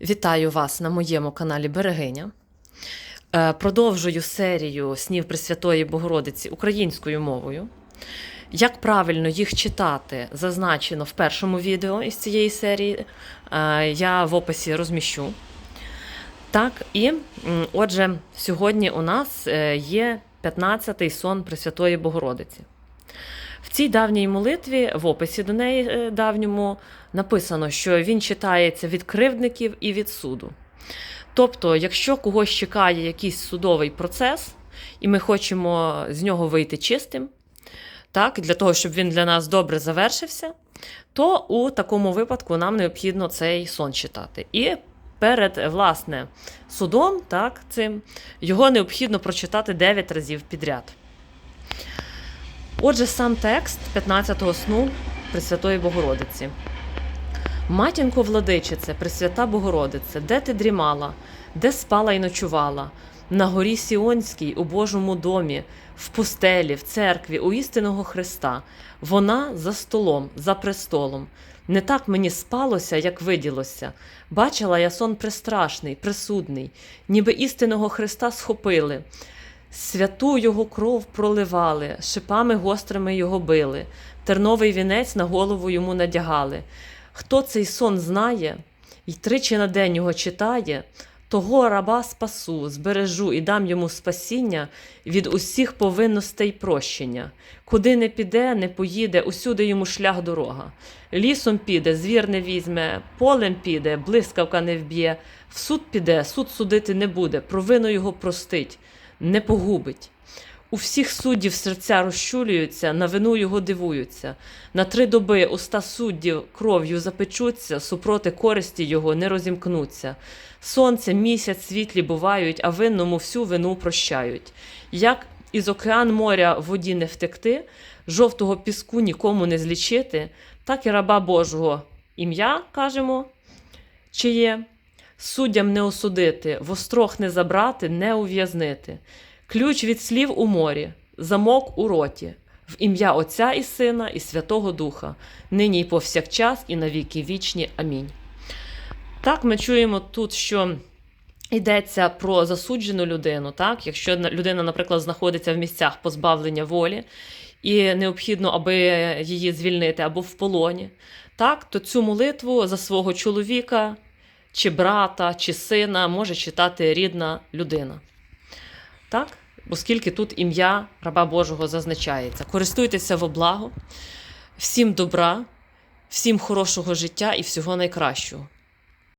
Вітаю вас на моєму каналі Берегиня. Е, Продовжую серію снів Пресвятої Богородиці українською мовою. Як правильно їх читати, зазначено в першому відео із цієї серії. Е, Я в описі розміщу. Так, і отже, сьогодні у нас е, є 15-й сон Пресвятої Богородиці. В цій давній молитві, в описі до неї е, давньому, написано, що він читається від кривдників і від суду. Тобто, якщо когось чекає якийсь судовий процес, і ми хочемо з нього вийти чистим, так, для того, щоб він для нас добре завершився, то у такому випадку нам необхідно цей сон читати. І перед власне судом, так, цим, його необхідно прочитати 9 разів підряд. Отже, сам текст 15-го сну Пресвятої Богородиці. Матінко владичице, Пресвята Богородице, де ти дрімала, де спала й ночувала? На горі Сіонській, у Божому домі, в пустелі, в церкві, у істинного Христа. Вона за столом, за престолом. Не так мені спалося, як виділося. Бачила я сон престрашний, присудний, ніби істинного Христа схопили. Святу його кров проливали, шипами гострими його били, терновий вінець на голову йому надягали. Хто цей сон знає і тричі на день його читає, того раба спасу, збережу і дам йому спасіння від усіх повинностей прощення. Куди не піде, не поїде, усюди йому шлях дорога. Лісом піде, звір не візьме, полем піде, блискавка не вб'є, в суд піде, суд судити не буде, провину його простить, не погубить. У всіх суддів серця розчулюються, на вину його дивуються. На три доби уста суддів кров'ю запечуться, супроти користі його не розімкнуться. Сонце, місяць світлі бувають, а винному всю вину прощають. Як із океан моря воді не втекти, жовтого піску нікому не злічити, так і раба Божого ім'я кажемо, чиє суддям не осудити, вострох не забрати, не ув'язнити. Ключ від слів у морі, замок у роті, в ім'я Отця і Сина, і Святого Духа, нині й повсякчас, і навіки вічні. Амінь. Так, ми чуємо тут, що йдеться про засуджену людину. Так? Якщо людина, наприклад, знаходиться в місцях позбавлення волі, і необхідно, аби її звільнити або в полоні, так, то цю молитву за свого чоловіка, чи брата, чи сина може читати рідна людина. Так? Оскільки тут ім'я раба Божого зазначається. Користуйтеся во благо, всім добра, всім хорошого життя і всього найкращого.